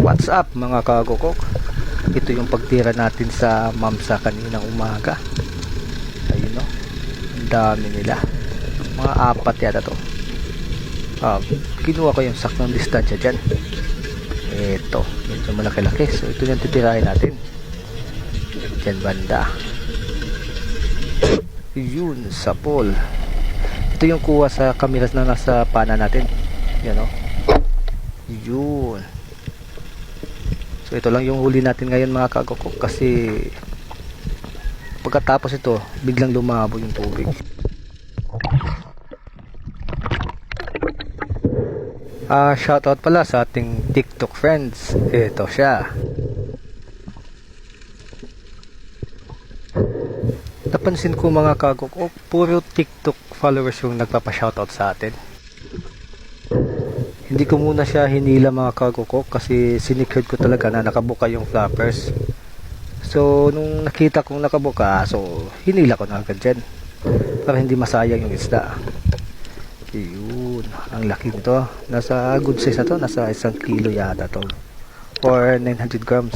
What's up mga kagokok? Ito yung pagtira natin sa mamsa kaninang umaga. Ayun no. Ang dami nila. Mga apat yata to. Ah, kinuha ko yung saktong distansya dyan. Ito. Medyo malaki-laki. So ito yung titirahin natin. Dyan banda. Yun sa pool. Ito yung kuha sa kamiras na nasa pana natin. Yan o. Yun. So ito lang yung huli natin ngayon mga kagokok kasi pagkatapos ito biglang lumabo yung tubig. Ah, shoutout pala sa ating TikTok friends. Ito siya. Napansin ko mga kagokok, puro TikTok followers yung nagpapa-shoutout sa atin. Hindi ko muna siya hinila mga kagokok kasi sinikerd ko talaga na nakabuka yung flappers. So, nung nakita kong nakabuka, so, hinila ko na agad dyan. Para hindi masayang yung isda. Yun. Ang laki nito. Nasa good size na to. Nasa isang kilo yata to. Or 900 grams.